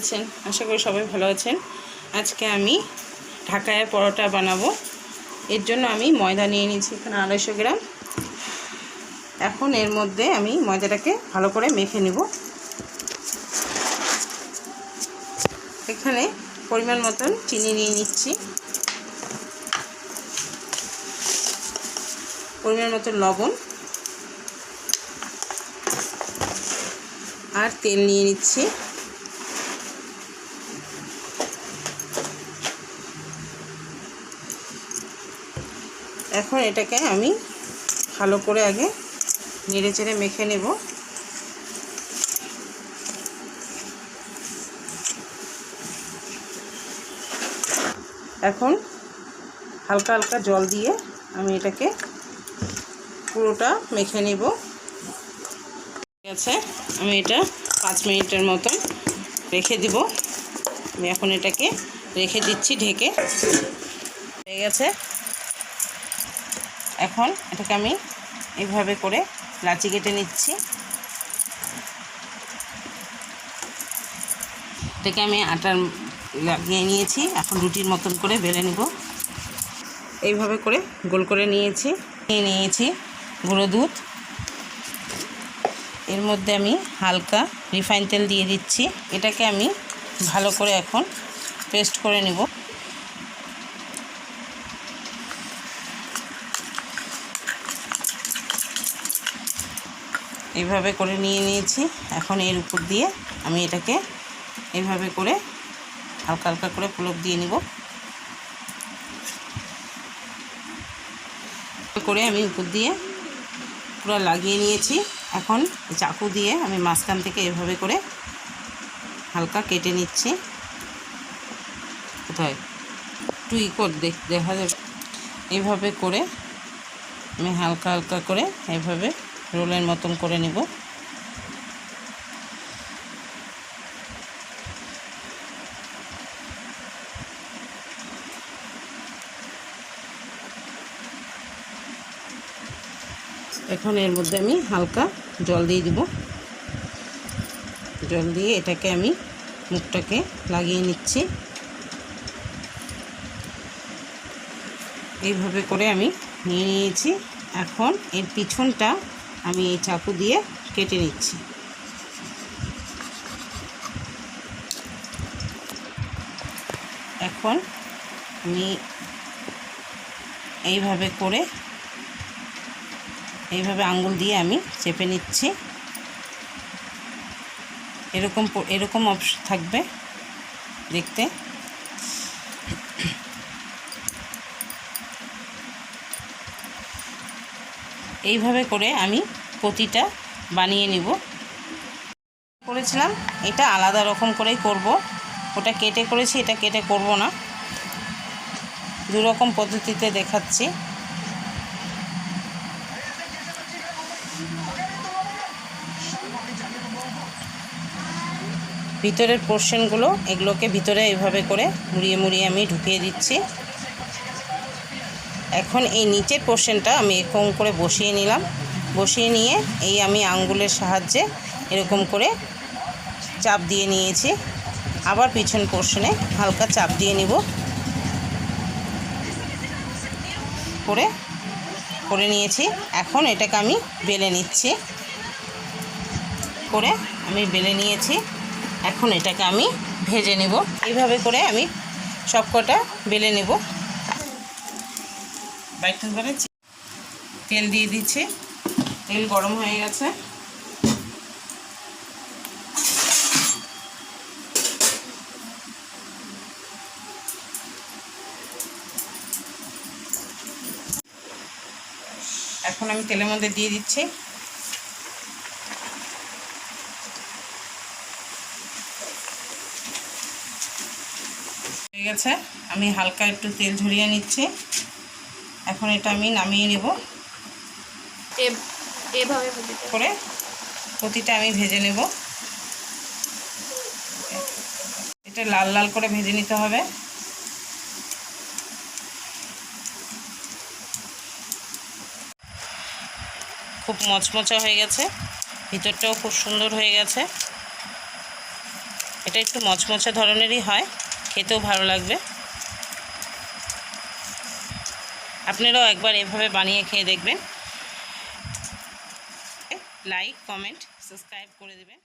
আছেন? আশা করি সবাই ভালো আছেন। আজকে আমি ঢাকায় পরোটা বানাবো। এর জন্য আমি ময়দা নিয়ে নিয়েছি এখানে আড়াইশো গ্রাম। এখন এর মধ্যে আমি ময়দাটাকে ভালো করে মেখে নেব। এখানে পরিমাণ মতন চিনি নিয়ে নিচ্ছি। পরিমাণ মতন লবণ। আর তেল নিয়ে নিচ্ছি। এখন এটাকে আমি ভালো করে আগে নেড়ে চেড়ে মেখে নেব। এখন হালকা হালকা জল দিয়ে আমি এটাকে পুরোটা মেখে নেব। ঠিক আছে, আমি এটা পাঁচ মিনিটের মতন রেখে দিব। আমি এখন এটাকে রেখে দিচ্ছি ঢেকে। হয়ে গেছে। এখন এটাকে আমি এইভাবে করে লাচি কেটে নিচ্ছি। এটাকে আমি আটার লাগিয়ে নিয়েছি। এখন রুটির মতন করে বেলে নেব। এইভাবে করে গোল করে নিয়েছি। নিয়ে নিয়েছি গুঁড়ো দুধ। এর মধ্যে আমি হালকা রিফাইন তেল দিয়ে দিচ্ছি। এটাকে আমি ভালো করে এখন পেস্ট করে নেব। এইভাবে করে নিয়ে নিয়েছি। এখন এর উপর দিয়ে আমি এটাকে এইভাবে করে হালকা হালকা করে পুলক দিয়ে নিব। করে আমি উপর দিয়ে পুরো লাগিয়ে নিয়েছি। এখন চাকু দিয়ে আমি মাঝখান থেকে এভাবে করে হালকা কেটে নিচ্ছি। কোথায়? একটু ই কর দেখ যাবে। এইভাবে করে আমি হালকা হালকা করে এইভাবে রোলের মতন করে নিব। এখন এর মধ্যে আমি হালকা জল দিয়ে দিব। জল দিয়ে এটাকে আমি মুখটাকে লাগিয়ে নিচ্ছি। এইভাবে করে আমি নিয়ে নিয়েছি। এখন এর পিছনটা আমি এই চাকু দিয়ে কেটে নিচ্ছি। এখন আমি এইভাবে করে, এইভাবে আঙ্গুল দিয়ে আমি চেপে নিচ্ছি। এরকম এরকম থাকবে দেখতে। এইভাবে করে আমি প্রতিটা বানিয়ে নিব। করেছিলাম, এটা আলাদা রকম করেই করব। ওটা কেটে করেছি, এটা কেটে করব না। দু রকম পদ্ধতিতে দেখাচ্ছি। ভিতরের পোর্শনগুলো এগুলোকে ভিতরে এভাবে করে মুড়িয়ে মুড়িয়ে আমি ঢুকিয়ে দিচ্ছি। এখন এই নিচের পোর্শনটা আমি এরকম করে বসিয়ে নিলাম। বসিয়ে নিয়ে এই আমি আঙ্গুলের সাহায্যে এরকম করে চাপ দিয়ে নিয়েছি। আবার পিছন পোর্শনে হালকা চাপ দিয়ে নিব। করে করে নিয়েছি। এখন এটাকে আমি বেলে নিচ্ছি। করে আমি বেলে নিয়েছি। এখন এটাকে আমি ভেজে নেব। এইভাবে করে আমি সবকটা বেলে নেব। করে তেল দিয়ে দিচ্ছি। তেল গরম হয়ে গেছে। এখন আমি তেলের মধ্যে দিয়ে দিচ্ছি। হয়ে গেছে। আমি হালকা একটু তেল ঝরিয়ে নিচ্ছি। এখন এটা আমি নামিয়ে নেব। এভাবে করে প্রতিটা আমি ভেজে নেব। এটা লাল লাল করে ভেজে নিতে হবে। খুব মচমচা হয়ে গেছে। ভিতরটাও খুব সুন্দর হয়ে গেছে। এটা একটু মচমচা ধরনেরই হয়। খেতেও ভালো লাগবে। আপনারাও একবার এভাবে বানিয়ে খেয়ে দেখবেন। লাইক কমেন্ট সাবস্ক্রাইব করে দেবেন।